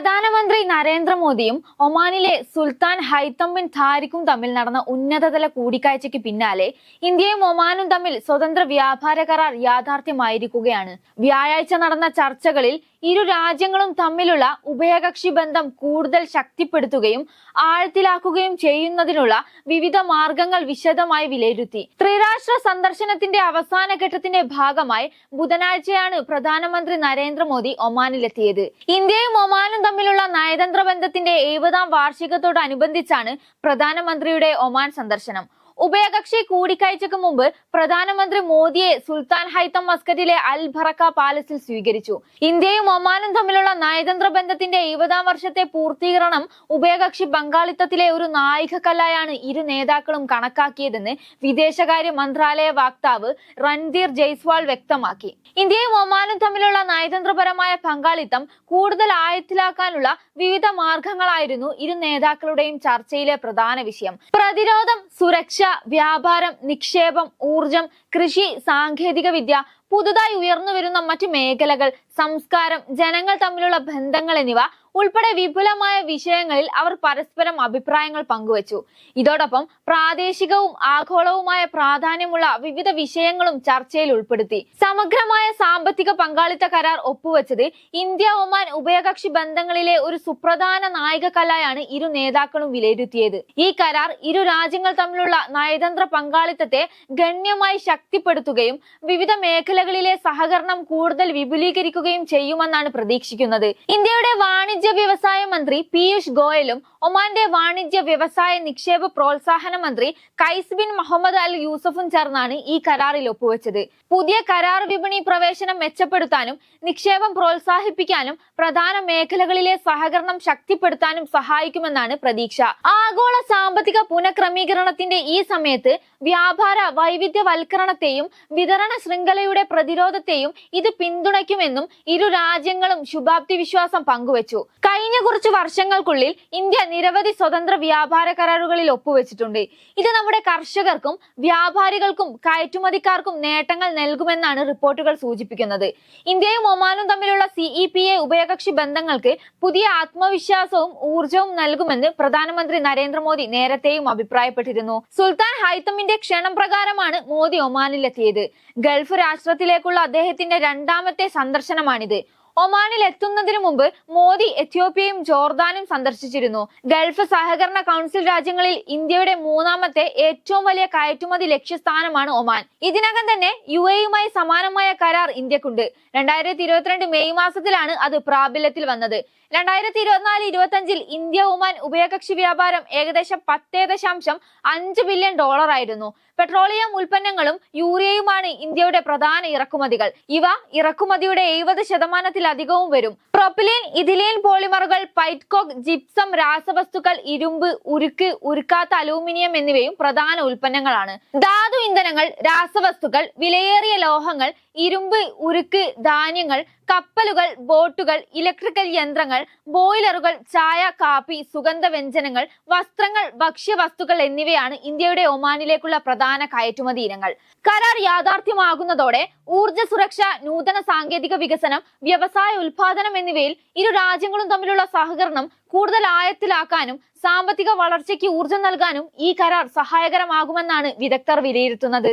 പ്രധാനമന്ത്രി നരേന്ദ്രമോദിയും ഒമാനിലെ സുൽത്താൻ ഹൈത്തം ബിൻ ധാരിക്കും തമ്മിൽ നടന്ന ഉന്നതതല കൂടിക്കാഴ്ചയ്ക്ക് പിന്നാലെ ഇന്ത്യയും ഒമാനും തമ്മിൽ സ്വതന്ത്ര വ്യാപാര കരാർ യാഥാർത്ഥ്യമായിരിക്കുകയാണ്. വ്യാഴാഴ്ച നടന്ന ചർച്ചകളിൽ ഇരു രാജ്യങ്ങളും തമ്മിലുള്ള ഉഭയകക്ഷി ബന്ധം കൂടുതൽ ശക്തിപ്പെടുത്തുകയും ആഴത്തിലാക്കുകയും ചെയ്യുന്നതിനുള്ള വിവിധ മാർഗങ്ങൾ വിശദമായി വിലയിരുത്തി. ത്രിരാഷ്ട്ര സന്ദർശനത്തിന്റെ അവസാന ഘട്ടത്തിന്റെ ഭാഗമായി ബുധനാഴ്ചയാണ് പ്രധാനമന്ത്രി നരേന്ദ്രമോദി ഒമാനിലെത്തിയത്. ഇന്ത്യയും ഒമാനും തമ്മിലുള്ള നയതന്ത്ര ബന്ധത്തിന്റെ എഴുപതാം വാർഷികത്തോടനുബന്ധിച്ചാണ് പ്രധാനമന്ത്രിയുടെ ഒമാൻ സന്ദർശനം. ഉഭയകക്ഷി കൂടിക്കാഴ്ചക്ക് മുമ്പ് പ്രധാനമന്ത്രി മോദിയെ സുൽത്താൻ ഹൈത്തം മസ്കറ്റിലെ അൽ ഭറക്ക പാലസിൽ സ്വീകരിച്ചു. ഇന്ത്യയും ഒമാനും തമ്മിലുള്ള നയതന്ത്ര ബന്ധത്തിന്റെ എഴുപതാം വർഷത്തെ പൂർത്തീകരണം ഉഭയകക്ഷി പങ്കാളിത്തത്തിലെ ഒരു നായികക്കല്ലായാണ് ഇരു നേതാക്കളും കണക്കാക്കിയതെന്ന് വിദേശകാര്യ മന്ത്രാലയ വക്താവ് രൺധീർ ജയ്സ്വാൾ വ്യക്തമാക്കി. ഇന്ത്യയും ഒമാനും തമ്മിലുള്ള നയതന്ത്രപരമായ പങ്കാളിത്തം കൂടുതൽ ആഴത്തിലാക്കാനുള്ള വിവിധ മാർഗങ്ങളായിരുന്നു ഇരു നേതാക്കളുടെയും ചർച്ചയിലെ പ്രധാന വിഷയം. പ്രതിരോധം സുരക്ഷ വ്യാപാരം നിക്ഷേപം ഊർജം കൃഷി സാങ്കേതിക വിദ്യ പുതുതായി ഉയർന്നു വരുന്ന മറ്റു മേഖലകൾ സംസ്കാരം ജനങ്ങൾ തമ്മിലുള്ള ബന്ധങ്ങൾ എന്നിവ ഉൾപ്പെടെ വിപുലമായ വിഷയങ്ങളിൽ അവർ പരസ്പരം അഭിപ്രായങ്ങൾ പങ്കുവച്ചു. ഇതോടൊപ്പം പ്രാദേശികവും ആഗോളവുമായ പ്രാധാന്യമുള്ള വിവിധ വിഷയങ്ങളും ചർച്ചയിൽ ഉൾപ്പെടുത്തി. സമഗ്രമായ സാമ്പത്തിക പങ്കാളിത്ത കരാർ ഒപ്പുവെച്ചത് ഇന്ത്യ ഒമാൻ ഉഭയകക്ഷി ബന്ധങ്ങളിലെ ഒരു സുപ്രധാന നായികക്കല്ലായാണ് ഇരു നേതാക്കളും വിലയിരുത്തിയത്. ഈ കരാർ ഇരു രാജ്യങ്ങൾ തമ്മിലുള്ള നയതന്ത്ര പങ്കാളിത്തത്തെ ഗണ്യമായി ശക്തിപ്പെടുത്തുകയും വിവിധ മേഖലകളിലെ സഹകരണം കൂടുതൽ വിപുലീകരിക്കുകയും ചെയ്യുമെന്നാണ് പ്രതീക്ഷിക്കുന്നത്. ഇന്ത്യയുടെ വാണിജ്യ വ്യവസായ മന്ത്രി പീയൂഷ് ഗോയലും ഒമാന്റെ വാണിജ്യ വ്യവസായ നിക്ഷേപ പ്രോത്സാഹന മന്ത്രി കൈസ് ബിൻ മുഹമ്മദ് അൽ യൂസഫും ചേർന്നാണ് ഈ കരാറിൽ ഒപ്പുവെച്ചത്. പുതിയ കരാർ വിപണി പ്രവേശനം മെച്ചപ്പെടുത്താനും നിക്ഷേപം പ്രോത്സാഹിപ്പിക്കാനും പ്രധാന മേഖലകളിലെ സഹകരണം ശക്തിപ്പെടുത്താനും സഹായിക്കുമെന്നാണ് പ്രതീക്ഷ. ആഗോള സാമ്പത്തിക പുനഃക്രമീകരണത്തിന്റെ ഈ സമയത്ത് വ്യാപാര വൈവിധ്യവൽക്കരണത്തെയും വിതരണ ശൃംഖലയുടെ പ്രതിരോധത്തെയും ഇത് പിന്തുണയ്ക്കുമെന്നും ഇരു രാജ്യങ്ങളും ശുഭാപ്തി വിശ്വാസം പങ്കുവച്ചു. കഴിഞ്ഞ കുറച്ച് വർഷങ്ങൾക്കുള്ളിൽ ഇന്ത്യ നിരവധി സ്വതന്ത്ര വ്യാപാര കരാറുകളിൽ ഒപ്പുവെച്ചിട്ടുണ്ട്. ഇത് നമ്മുടെ കർഷകർക്കും വ്യാപാരികൾക്കും കയറ്റുമതിക്കാർക്കും നേട്ടങ്ങൾ നൽകുമെന്നാണ് റിപ്പോർട്ടുകൾ സൂചിപ്പിക്കുന്നത്. ഇന്ത്യയും ഒമാനും തമ്മിലുള്ള സിഇ പി എ ഉഭയകക്ഷി ബന്ധങ്ങൾക്ക് പുതിയ ആത്മവിശ്വാസവും ഊർജവും നൽകുമെന്ന് പ്രധാനമന്ത്രി നരേന്ദ്രമോദി നേരത്തെയും അഭിപ്രായപ്പെട്ടിരുന്നു. സുൽത്താൻ ഹൈത്തമിന്റെ ക്ഷണം പ്രകാരമാണ് മോദി ഒമാനിലെത്തിയത്. ഗൾഫ് രാഷ്ട്രത്തിലേക്കുള്ള അദ്ദേഹത്തിന്റെ രണ്ടാമത്തെ സന്ദർശനമാണിത്. ഒമാനിൽ എത്തുന്നതിന് മുമ്പ് മോദി എത്യോപ്യയും ജോർദാനും സന്ദർശിച്ചിരുന്നു. ഗൾഫ് സഹകരണ കൗൺസിൽ രാജ്യങ്ങളിൽ ഇന്ത്യയുടെ മൂന്നാമത്തെ ഏറ്റവും വലിയ കയറ്റുമതി ലക്ഷ്യസ്ഥാനമാണ് ഒമാൻ. ഇതിനകം തന്നെ യു എയുമായി സമാനമായ കരാർ ഇന്ത്യക്കുണ്ട്. രണ്ടായിരത്തി ഇരുപത്തിരണ്ട് മെയ് മാസത്തിലാണ് അത് പ്രാബല്യത്തിൽ വന്നത്. രണ്ടായിരത്തി ഇരുപത്തിനാല് ഇരുപത്തി അഞ്ചിൽ ഇന്ത്യ ഒമാൻ ഉഭയകക്ഷി വ്യാപാരം ഏകദേശം പത്തേ ദശാംശം അഞ്ച് ബില്യൺ ഡോളർ ആയിരുന്നു. പെട്രോളിയം ഉൽപ്പന്നങ്ങളും യൂറിയയുമാണ് ഇന്ത്യയുടെ പ്രധാന ഇറക്കുമതികൾ. ഇവ ഇറക്കുമതിയുടെ എഴുപത് ശതമാനത്തിലധികവും വരും. പ്രൊപ്പിലിൻ ഇതിലീൻ പോളിമറുകൾ പൈറ്റ്കോക് ജിപ്സം രാസവസ്തുക്കൾ ഇരുമ്പ് ഉരുക്ക് ഉരുക്കാത്ത അലൂമിനിയം എന്നിവയും പ്രധാന ഉൽപ്പന്നങ്ങളാണ്. ധാതു ഇന്ധനങ്ങൾ രാസവസ്തുക്കൾ വിലയേറിയ ലോഹങ്ങൾ ഇരുമ്പ് ഉരുക്ക് ധാന്യങ്ങൾ കപ്പലുകൾ ബോട്ടുകൾ ഇലക്ട്രിക്കൽ യന്ത്രങ്ങൾ ബോയിലറുകൾ ചായ കാപ്പി സുഗന്ധവ്യഞ്ജനങ്ങൾ വസ്ത്രങ്ങൾ ഭക്ഷ്യവസ്തുക്കൾ എന്നിവയാണ് ഇന്ത്യയുടെ ഒമാനിലേക്കുള്ള പ്രധാന കയറ്റുമതി ഇനങ്ങൾ. കരാർ യാഥാർത്ഥ്യമാകുന്നതോടെ ഊർജ സുരക്ഷ നൂതന സാങ്കേതിക വികസനം വ്യവസായ ഉൽപാദനം എന്നിവയിൽ ഇരു രാജ്യങ്ങളും തമ്മിലുള്ള സഹകരണം കൂടുതൽ ആയത്തിലാക്കാനും സാമ്പത്തിക വളർച്ചയ്ക്ക് ഊർജം നൽകാനും ഈ കരാർ സഹായകരമാകുമെന്നാണ് വിദഗ്ധർ വിലയിരുത്തുന്നത്.